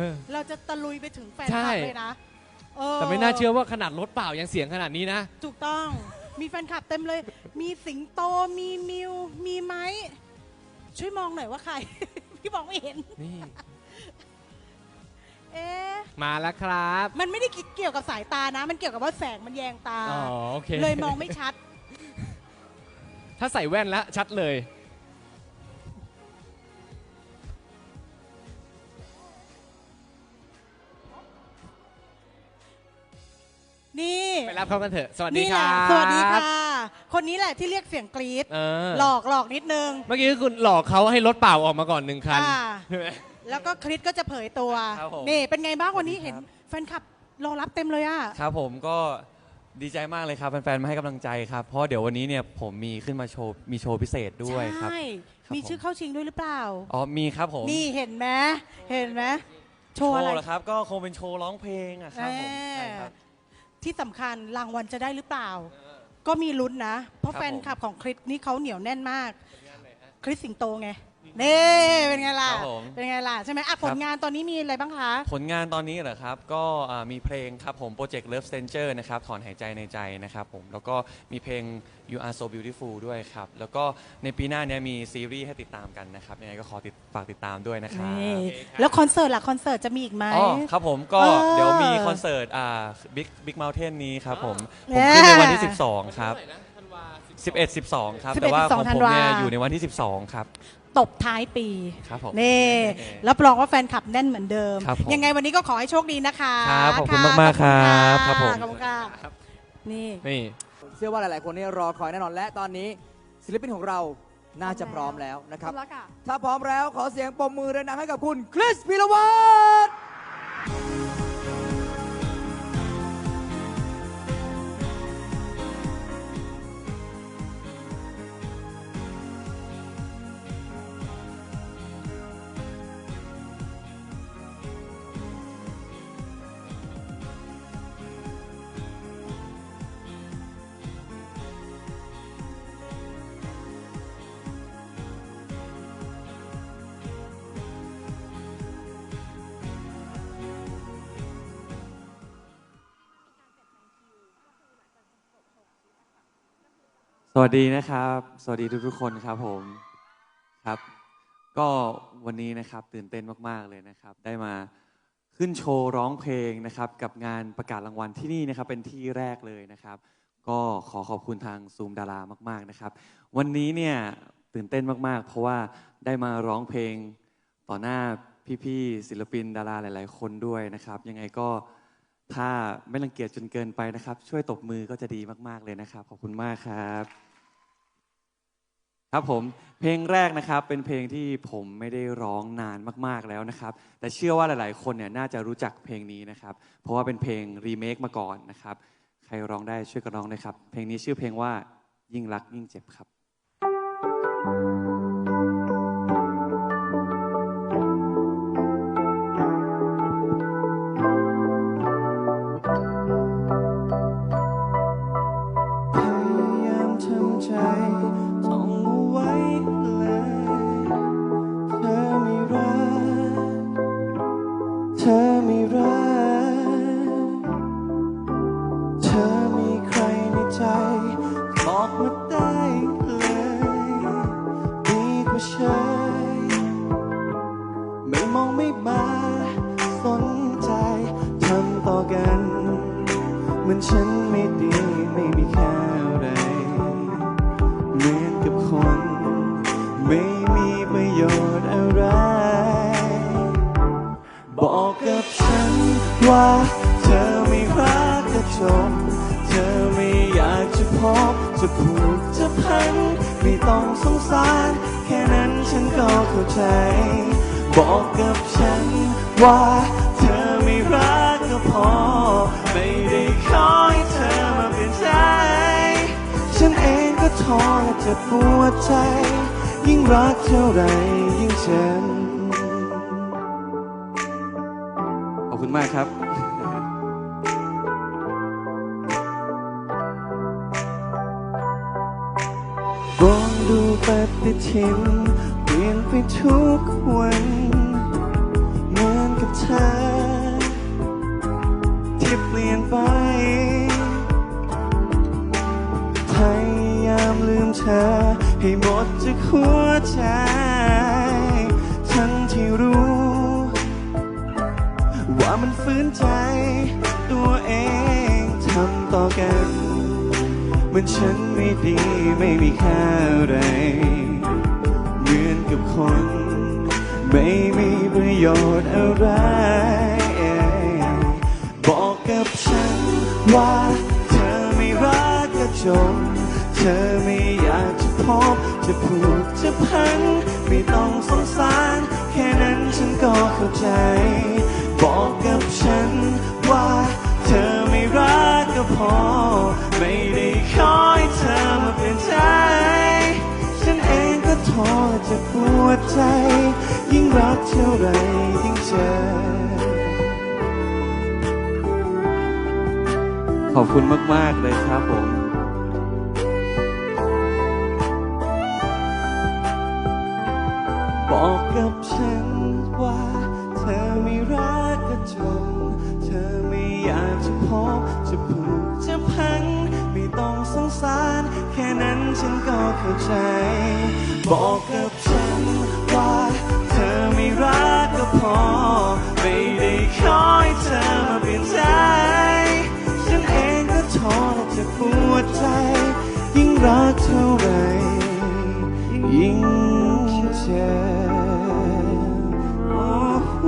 เออ เราจะตะลุยไปถึงแฟนใช่คลับเลยนะเออแต่ไม่น่าเชื่อว่าขนาดรถเปล่ายังเสียงขนาดนี้นะ ถูกต้อง มีแฟนคลับเต็มเลย มีสิงโต มีมิว มีไม้ ช่วยมองหน่อยว่าใคร พี่มองไม่เห็น นี่ เอ๊ะ มาแล้วครับ มันไม่ได้เกี่ยวกับสายตานะ มันเกี่ยวกับว่าแสงมันแยงตา อ๋อโอเคเลยมองไม่ชัด ถ้าใส่แว่นแล้วชัดเลย นี่ ไปรับเขากันเถอะ สวัสดีนี่คแหรัละบสวัสดีค่ะ คนนี้แหละที่เรียกเสียงกรี๊ดเออหลอกหลอกนิดนึง เมื่อกี้คุณหลอกเขาให้รถเปล่าออกมาก่อนหนึ่งคันอ่าใช่ไหม แล้วก็คริสก็จะเผยตัวครับผม นี่เป็นไงบ้างวันนี้สวัสดีเห็นครับแฟนคลับรอรับเต็มเลยอะ ครับผมก็ดีใจมากเลยครับแฟนๆมาให้กำลังใจครับ เพราะเดี๋ยววันนี้เนี่ยผมมีขึ้นมาโชว์มีโชว์พิเศษด้วยครับ ใช่ ครับมีผม ชื่อเข้าชิงด้วยหรือเปล่า อ๋อมีครับผมนี่เห็นไหมเห็นไหมโชโชว์อะไรว์เหรอครับ ก็คงเป็นโชว์ร้องเพลงอะครับผมแหมใช่ครับ ที่สำคัญรางวัลจะได้หรือเปล่า ก็มีลุ้นนะ เพราะครับแฟนผมคลับของคริสนี่เขาเหนียวแน่นมาก คริสสิงโตไง นี่เป็นไงล่ะ ครับผมเป็นไงล่ะ ใช่ไหมอะผลงานตอนนี้มีอะไรบ้างคะ ผลงานตอนนี้เหรอครับ ก็อ่ามีเพลงครับผมโปรเจกต์ Love Stranger นะครับ ถอนหายใจในใจนะครับผม แล้วก็มีเพลง You Are So Beautiful ด้วยครับ แล้วก็ในปีหน้าเนี้มีซีรีส์ให้ติดตามกันนะครับ ยังไงก็ขอติดฝากติดตามด้วยนะครับ นี่ แล้วคอนเสิร์ตล่ะ คอนเสิร์ตจะมีอีกไหม อ๋อครับผมก็เออเดี๋ยวมีคอนเสิร์ตอ่า Big Big Mountain นี้ครับผมแหผมมขึ้นในวันที่ 12 ครับ 11 12 ครับ 11แต่ว่าของธัผนมวาเนี่ยอยู่ในวันที่ 12 ครับ ตบท้ายปีครับผมนี่เอ่อรับรองว่าแฟนคลับแน่นเหมือนเดิม ครับผมยังไงวันนี้ก็ขอให้โชคดีนะคะครับขอบคุณะมากๆครับขอณครับผม ขอบคุณค่ะนี่ นี่ เชื่อว่าหลาย ๆ คนนี่รอคอยแน่นอนและตอนนี้ศิลปินของเราน่าจะพร้อมแล้วนะครับแล้วค่ะถ้าพร้อมแล้วขอเสียงปรบมือดังๆให้กับคุณคริสพิรวัตร สวัสดีนะครับ สวัสดีทุกๆคนครับผมครับ ก็วันนี้นะครับตื่นเต้นมากๆเลยนะครับ ได้มาขึ้นโชว์ร้องเพลงนะครับ กับงานประกาศรางวัลที่นี่นะครับ เป็นที่แรกเลยนะครับ ก็ขอขอบคุณทางซูมดารามาก ๆนะครับ วันนี้เนี่ยตื่นเต้นมากๆ เพราะว่าได้มาร้องเพลงต่อหน้าพี่ๆศิลปินดาราหลาย ๆ คนด้วยนะครับ ยังไงก็ ถ้าไม่รังเกียจจนเกินไปนะครับ ช่วยตบมือก็จะดีมากๆเลยนะครับ ขอบคุณมากครับ ครับผมเพลงแรกนะครับเป็นเพลงที่ผมไม่ได้ร้องนานมากๆแล้วนะครับ แต่เชื่อว่าหลายๆ คนเนี่ยน่าจะรู้จักเพลงนี้นะครับ เพราะว่าเป็นเพลงรีเมคมาก่อนนะครับ ใครร้องได้ช่วยกันร้องนะครับ เพลงนี้ชื่อเพลงว่ายิ่งรักยิ่งเจ็บครับพ มือนฉันไม่ดีไม่มีค่าอะไร เหมือนกับคน ไม่มีประโยชน์อะไร บอกกับฉันว่าเธอไม่รักก็จบเธอไม่อยากจะพบจะผูกจะพันไม่ต้องสงสาร แค่นั้นฉันก็เข้าใจ บอกกับฉันว่าเธอ ไม่ได้ขอให้เธอมาเปลี่ยนใจ ฉันเองก็ท้อและเจ็บปวดใจ ยิ่งรักเท่าไรยิ่งเจ็บขอบคุณมากครับมองดูปฏิทินเปลี่ยนไปทุกวันเหมือนกับเธอ ที่เปลี่ยนไป พยายามลืมเธอ ให้หมดจากหัวใจ ทั้งที่รู้ ว่ามันฝืนใจ ตัวเองทำต่อกันเหมันฉันไม่ดีไม่มีค่าอะไรเหมือนกับคน ไม่มีประโยชน์อะไร ว่าเธอไม่รักก็จบเธอไม่อยากจะพบ จะพูดจะพัน ไม่ต้องสงสาร แค่นั้นฉันก็เข้าใจ บอกกับฉันว่า เธอไม่รักก็พอ ไม่ได้ขอให้เธอมาเปลี่ยนใจ ฉันเองก็ท้อจะปวดใจ ยิ่งรักเท่าไรยิ่งเจ็บ ขอบคุณมาก ๆ เลยครับผม บอกกับฉันว่าเธอไม่รักก็จบเธอไม่อยากจะพบจะผูกจะพันไม่ต้องสงสาร แค่นั้นฉันก็เข้าใจ บอกกับฉันว่าเธอไม่รักก็พอ ไม่ได้ขอให้เธอ จะปวดใจ ยิ่งรักเท่าไหรยิ่งเจ็บโอ้โห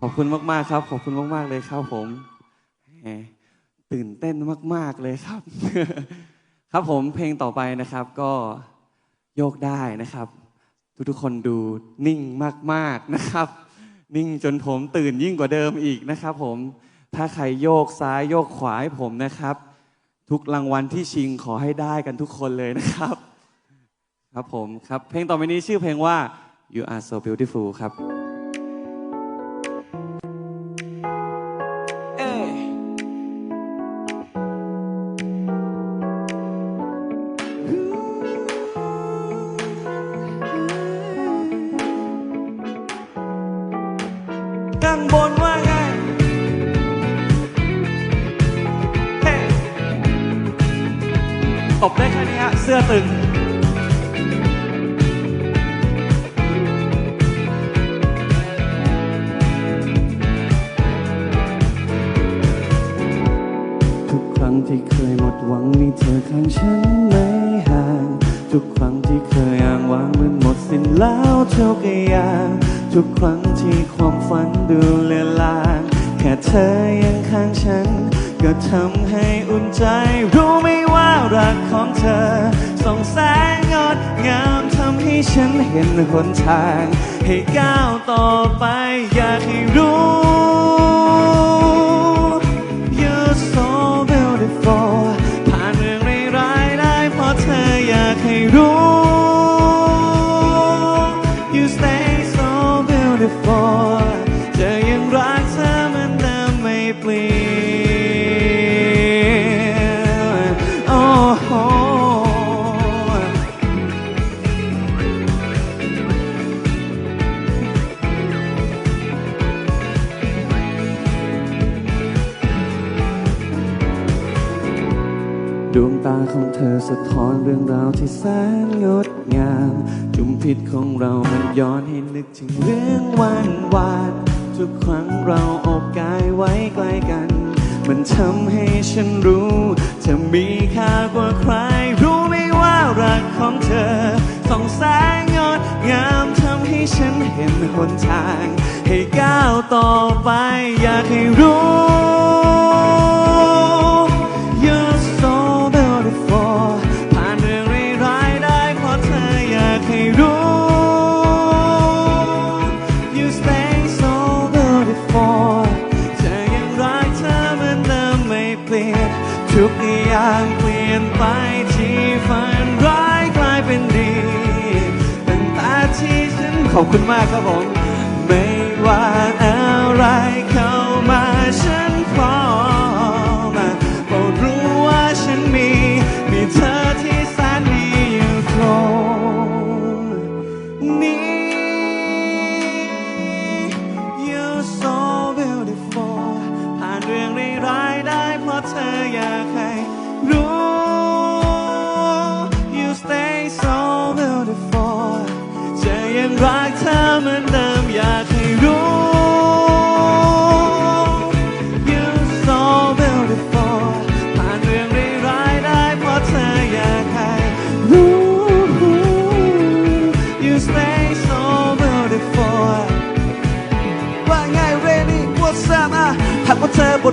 ขอบคุณมาก ๆ ครับ ขอบคุณมาก ๆ เลยครับผมแหมตื่นเต้นมาก ๆ เลยครับ ครับผมเพลงต่อไปนะครับ ก็โยกได้นะครับ ทุกๆคนดูนิ่งมากๆนะครับ นิ่งจนผมตื่นยิ่งกว่าเดิมอีกนะครับ ผมถ้าใครโยกซ้ายโยกขวาให้ผมนะครับ ทุกรางวัลที่ชิงขอให้ได้กันทุกคนเลยนะครับ ครับผมครับ เพลงต่อไปนี้ชื่อเพลงว่า you are so beautiful ครับ บนว่าไงเฮ้ตบได้แค่นี้ฮะ เสื้อตึงทุกครั้งที่เคยหมดหวังมีเธอข้างฉันไม่ห่าง ทุกครั้งที่เคยอ้างว้างมันหมดสิ้นแล้วทุกอย่าง ทุกครั้งที่ความฝันดูเลือนลางแค่เธอยังข้างฉัน ก็ทำให้อุ่นใจ รู้ไหมว่ารักของเธอส่องแสงงดงามทำให้ฉันเห็นหนทาง ให้ก้าวต่อไปอยากให้รู้ เธอสะท้อนเรื่องราวที่แสนงดงาม จุมพิษของเรามันย้อนให้นึกถึงเรื่องวันวานทุกครั้งเราอบกายไว้ใกล้กัน มันทำให้ฉันรู้เธอมีค่ากว่าใคร รู้ไหมว่ารักของเธอส่องแสงงดงามทำให้ฉันเห็นหนทาง ให้ก้าวต่อไปอยากให้รู้ ขอบคุณมากครับผม ไม่ว่า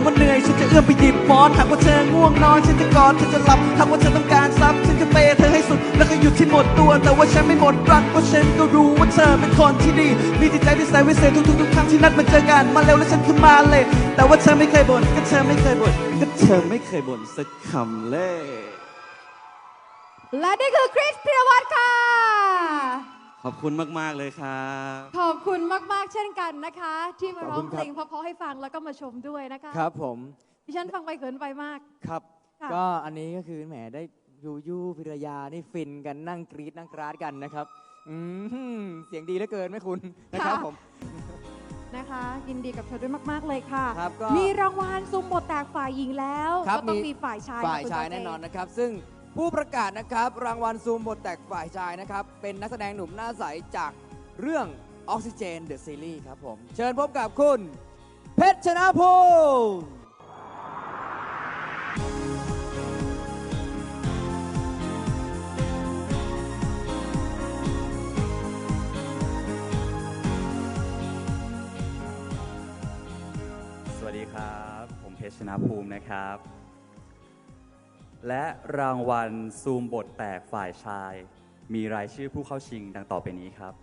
ว่าเหนื่อยฉันจะเอื้อมไปหยิบหมอนหากว่าเธอง่วงนอนฉันจะกอดเธอจะหลับหากว่าเธอต้องการทรัพย์ฉันจะเปย์เธอให้สุด แล้วก็หยุดที่หมดตัว แต่ว่าฉันไม่หมดรักเพราะฉันก็รู้ว่าเธอเป็นคนที่ดี มีจิตใจที่แสนวิเศษทุกๆทุกครั้งที่นัดมาเจอกันมาเร็วแล้วฉันคือมาเลย แต่ว่าเธอไม่เคยบ่นก็เธอไม่เคยบ่นก็เธอไม่เคยบ่นสักคำเลย และนี่คือคริสพิรวัตรค่ะ ขอบคุณมาก ๆ เลยครับ ขอบคุณมาก ๆ เช่นกันนะคะ ที่มาขอบร้อคุงณเพครับลงเพราะๆให้ฟังแล้วก็มาชมด้วยนะคะครับผมดิฉันฟังไปเขินไปมาก ครับ ค่ะ ก็อันนี้ก็คือแหมได้ยูยูพิรยานี่ฟินกันนั่งกรี๊ดนั่งกราดกันนะครับอืมเสียงดีเหลือเกินไหมคุณนะครับผม นะคะ ยินดีกับเธอด้วยมาก ๆ เลยค่ะ ครับก็มีรางวัลซุมบทแตกฝ่ายหญิงแล้ว ครับก็ต้องมี มีฝ่ายชายฝ่ายค่ะคุณชายโจเจ แน่นอนนะครับ ซึ่ง ผู้ประกาศนะครับ รางวัลซูมบทแตกฝ่ายชายนะครับ เป็นนักแสดงหนุ่มหน้าใสจากเรื่องออกซิเจนเดอะซีรีส์ครับผม เชิญพบกับคุณ เพชรชนะภูมิสวัสดีครับ ผมเพชรชนะภูมินะครับ และรางวัลซูมบทแตกฝ่ายชาย มีรายชื่อผู้เข้าชิงดังต่อไปนี้ครับ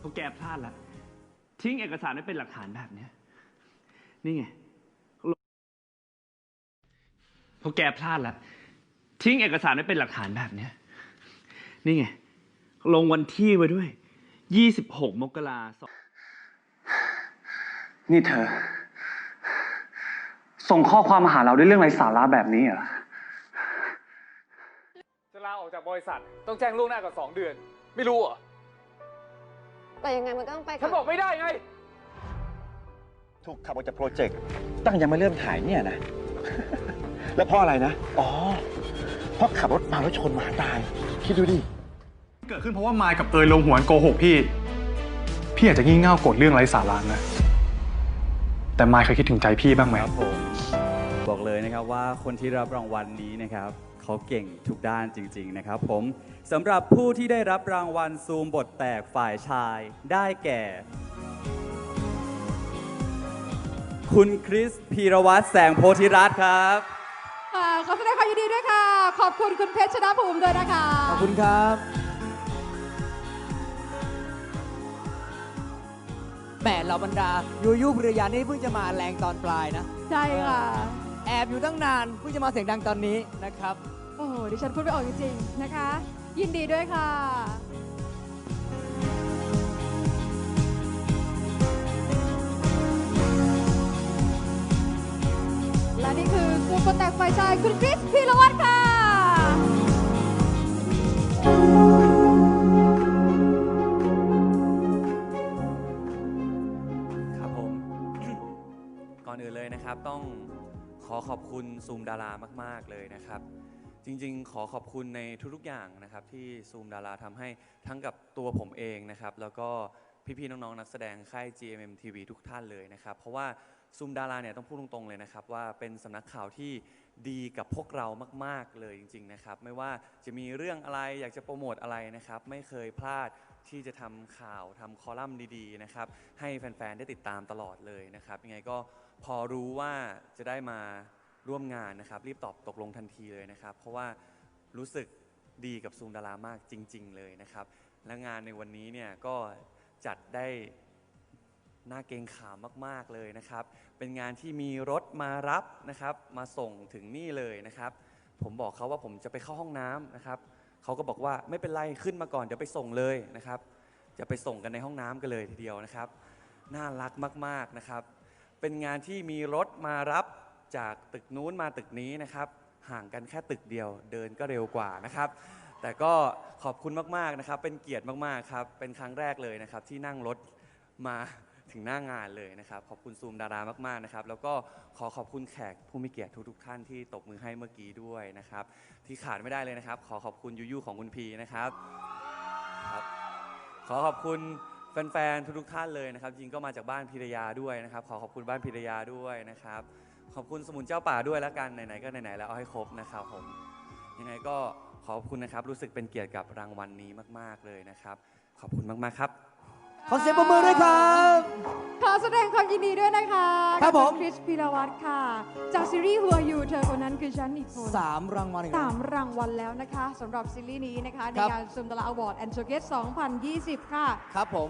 พวกแกพลาดละ ทิ้งเอกสารไว้เป็นหลักฐานแบบเนี้ยนี่ไงพวกแกพลาดละ ทิ้งเอกสารไว้เป็นหลักฐานแบบเนี้ยนี่ไง ลงวันที่ไว้ด้วย 26 มกราสองนี่เธอ ส่งข้อความมาหาเราด้วยเรื่องไร้สาระแบบนี้เหรอ จะลาออกจากบริษัทต้องแจ้งล่วงหน้าก่อนสองเดือน ไม่รู้เหรอ แต่ยังไงมันก็ต้องไปฉันบอกไม่ได้ไง ถูกขับออกจากโปรเจกต์ตั้งยังไม่เริ่มถ่ายเนี่ยนะ แล้วเพราะอะไรนะ อ๋อ เพราะขับรถมาแล้วชนหมาตาย คิดดูดิ เกิดขึ้นเพราะว่ามายกับเตยลงหวนโกหกพี่ พี่อาจจะงี่เง่าโกรธเรื่องไร้สาระนะ แต่มายเคยคิดถึงใจพี่บ้างไหมครับผมบอกเลยนะครับว่าคนที่รับรางวัลนี้นะครับเขาเก่งทุกด้านจริง ๆ นะครับผมสำหรับผู้ที่ได้รับรางวัลซูมบทแตกฝ่ายชายได้แก่ คุณคริสพีรวัตรแสงโพธิรัตน์ครับ ค่ะขอแสดงความยินดีด้วยค่ะ ขอบคุณคุณเพชรชนะภูมิด้วยนะคะ ขอบคุณครับ แหมเหล่าบรรดายูยูพิรยานี่เพิ่งจะมาแรงตอนปลายนะ ใช่ค่ะ แอบอยู่ตั้งนานเพิ่งจะมาเสียงดังตอนนี้นะครับ โอ้โหดิฉันพูดไม่ออกจริงๆนะคะ ยินดีด้วยค่ะ และนี่คือซุปเปอร์แตกฝ่ายชายคุณคริสพีรวัตรค่ะครับผม ก่อนอื่นเลยนะครับต้องขอขอบคุณซูมดารามาก ๆ เลยนะครับ จริงๆ ขอขอบคุณในทุกๆอย่างนะครับ ที่ซูมดาราทำให้ทั้งกับตัวผมเองนะครับ แล้วก็พี่ๆน้องๆนักแสดงค่าย GMM TV ทุกท่านเลยนะครับ เพราะว่า ซูมดาราเนี่ยต้องพูดตรงๆเลยนะครับว่าเป็นสำนักข่าวที่ดีกับพวกเรามากๆเลยจริง ๆนะครับ ไม่ว่าจะมีเรื่องอะไรอยากจะโปรโมทอะไรนะครับ ไม่เคยพลาดที่จะทำข่าวทำคอลัมน์ดีๆนะครับ ให้แฟนๆได้ติดตามตลอดเลยนะครับยังไงก็พอรู้ว่าจะได้มาร่วมงานนะครับ รีบตอบตกลงทันทีเลยนะครับ เพราะว่ารู้สึกดีกับซูมดารามากจริง ๆ เลยนะครับ และงานในวันนี้เนี่ยก็จัดได้ น่าเกรงขามมาก ๆ เลยนะครับ เป็นงานที่มีรถมารับนะครับ มาส่งถึงนี่เลยนะครับ ผมบอกเขาว่าผมจะไปเข้าห้องน้ำนะครับ เขาก็บอกว่าไม่เป็นไรขึ้นมาก่อนเดี๋ยวไปส่งเลยนะครับ จะไปส่งกันในห้องน้ำกันเลยทีเดียวนะครับ น่ารักมากๆนะครับ เป็นงานที่มีรถมารับจากตึกนู้นมาตึกนี้นะครับ ห่างกันแค่ตึกเดียว เดินก็เร็วกว่านะครับแต่ก็ขอบคุณมาก ๆ นะครับ เป็นเกียรติมาก ๆ ครับ เป็นครั้งแรกเลยนะครับ ที่นั่งรถมา ถึงหน้างานเลยนะครับ ขอบคุณซูมดารามากๆนะครับ แล้วก็ขอขอบคุณแขกผู้มีเกียรติทุกๆท่านที่ตบมือให้เมื่อกี้ด้วยนะครับ ที่ขาดไม่ได้เลยนะครับ ขอขอบคุณยูยูของคุณพีนะครับครับ ขอขอบคุณแฟนๆทุกๆท่านเลยนะครับจริงก็มาจากบ้านพิรยาด้วยนะครับ ขอขอบคุณบ้านพิรยาด้วยนะครับ ขอบคุณสมุนเจ้าป่าด้วยแล้วกันไหนๆก็ไหนๆแล้วเอาให้ครบนะครับผมยังไงก็ขอบคุณนะครับรู้สึกเป็นเกียรติกับรางวัลนี้มาก ๆเลยนะครับ ขอบคุณมากๆครับ ขอเสียงปรบมือด้วยครับ ขอแสดงความยินดีด้วยนะคะครับผม กัณคริสพิรวัตรค่ะ จากซีรีส์ Who Are You เธอคนนั้นคือฉันอีกคนสามรางวัลอีกแล้ว สามรางวัลแล้วนะคะสำหรับซีรีส์นี้นะคะ ในครับ งานซุมตลาอวอร์ดแอนด์โชเกต2020 ค่ะ ครับผม